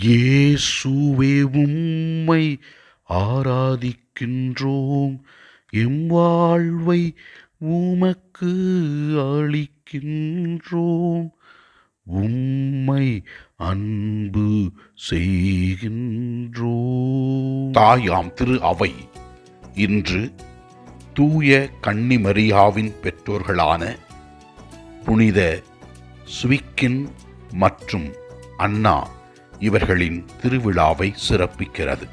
இயேசுவே உம்மை ஆராதிக்கின்றோம். எம் வாழ்வை உமக்கு அளிக்கின்றோம். உம்மை அன்பு செய்கின்றோம். தாயாம் திரு அவை. இன்று தூய கன்னிமரியாவின் பெற்றோர்களான புனித சுவிக்கின் மற்றும் அண்ணா இவர்களின் திருவிழாவை சிறப்பிக்கிறது.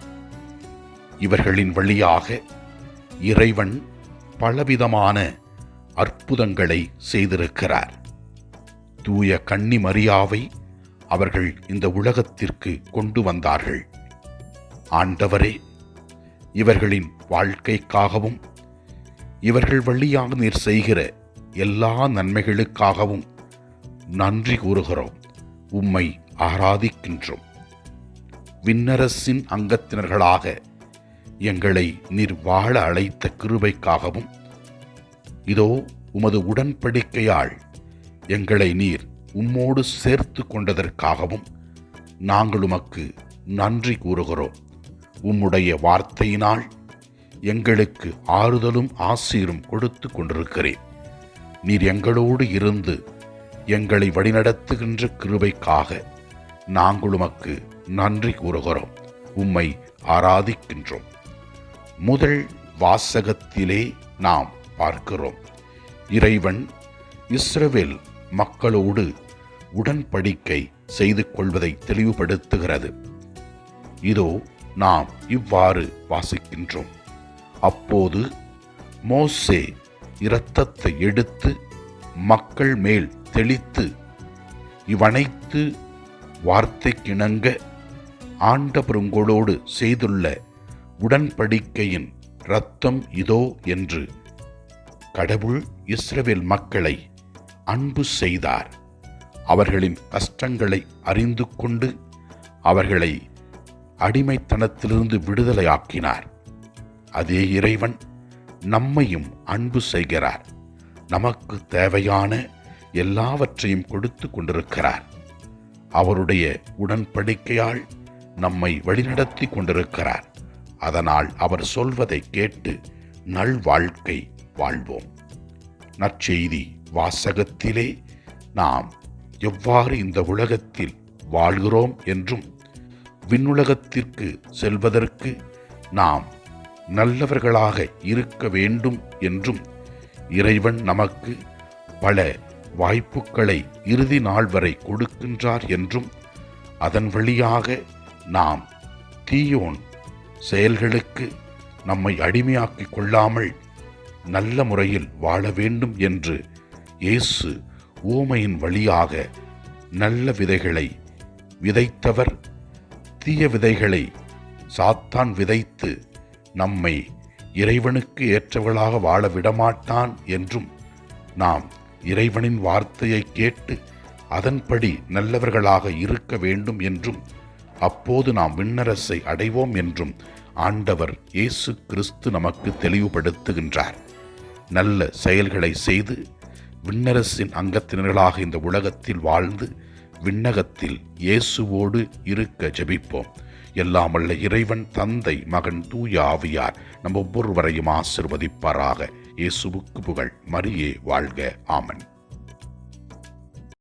இவர்களின் வழியாக இறைவன் பலவிதமான அற்புதங்களை செய்திருக்கிறார். தூய கன்னி மரியாவை அவர்கள் இந்த உலகத்திற்கு கொண்டு வந்தார்கள். ஆண்டவரே இவர்களின் வாழ்க்கைக்காகவும் இவர்கள் வழியாக நீர் செய்கிற எல்லா நன்மைகளுக்காகவும் நன்றி கூறுகிறோம். உம்மை ஆராதிக்கின்றோம். விண்ணரசின் அங்கத்தினர்களாக எங்களை நீர் வாழ அழைத்த கிருபைக்காகவும் இதோ உமது உடன்படிக்கையால் எங்களை நீர் உம்மோடு சேர்த்து கொண்டதற்காகவும் நாங்கள் உமக்கு நன்றி கூறுகிறோம். உம்முடைய வார்த்தையினால் எங்களுக்கு ஆறுதலும் ஆசீரும் கொடுத்து கொண்டிருக்கிறேன். நீர் எங்களோடு இருந்து எங்களை வழிநடத்துகின்ற கிருபைக்காக நாங்கள் உமக்கு நன்றி கூறுகிறோம். உம்மை ஆராதிக்கின்றோம். முதல் வாசகத்திலே நாம் பார்க்கிறோம். இறைவன் இஸ்ரவேல் மக்களோடு உடன்படிக்கை செய்து கொள்வதை தெளிவுபடுத்துகிறது. இதோ நாம் இவ்வாறு வாசிக்கின்றோம். அப்போது மோசே இரத்தத்தை எடுத்து மக்கள் மேல் தெளித்து இவனைத்து வார்த்தைக்கிணங்க ஆண்டபெருங்கோளோடு செய்துள்ள உடன்படிக்கையின் இரத்தம் இதோ என்று கடவுள் இஸ்ரவேல் மக்களை அன்பு செய்தார். அவர்களின் கஷ்டங்களை அறிந்து கொண்டு அவர்களை அடிமைத்தனத்திலிருந்து விடுதலையாக்கினார். அதே இறைவன் நம்மையும் அன்பு செய்கிறார். நமக்கு தேவையான எல்லாவற்றையும் கொடுத்து கொண்டிருக்கிறார். அவருடைய உடன்படிக்கையால் நம்மை வழிநடத்தி கொண்டிருக்கிறார். அதனால் அவர் சொல்வதை கேட்டு நல்வாழ்க்கை வாழ்வோம். நற்செய்தி வாசகத்திலே நாம் எவ்வாறு இந்த உலகத்தில் வாழ்கிறோம் என்றும் விண்ணுலகத்திற்கு செல்வதற்கு நாம் நல்லவர்களாக இருக்க வேண்டும் என்றும் இறைவன் நமக்கு பல வாய்ப்புகளை இறுதி நாள் வரை கொடுக்கின்றார் என்றும் அதன் வழியாக நாம் தீயோன் செயல்களுக்கு நம்மை அடிமையாக்கிக் கொள்ளாமல் நல்ல முறையில் வாழ வேண்டும் என்று இயேசு ஊமையின் வழியாக நல்ல விதைகளை விதைத்தவர். தீய விதைகளை சாத்தான் விதைத்து நம்மை இறைவனுக்கு ஏற்றவளாக வாழ விடமாட்டான் என்றும் நாம் இறைவனின் வார்த்தையை கேட்டு அதன்படி நல்லவர்களாக இருக்க வேண்டும் என்றும் அப்போது நாம் விண்ணரசை அடைவோம் என்றும் ஆண்டவர் இயேசு கிறிஸ்து நமக்கு தெளிவுபடுத்துகின்றார். நல்ல செயல்களை செய்து விண்ணரசின் அங்கத்தினர்களாக இந்த உலகத்தில் வாழ்ந்து விண்ணகத்தில் இயேசுவோடு இருக்க ஜெபிப்போம். எல்லாமல்ல இறைவன் தந்தை மகன் தூய ஆவியார் நம் ஒவ்வொருவரையும் ஆசிர்வதிப்பாராக. இயேசுவுக்கு புகழ். மரியே வாழ்க. ஆமன்.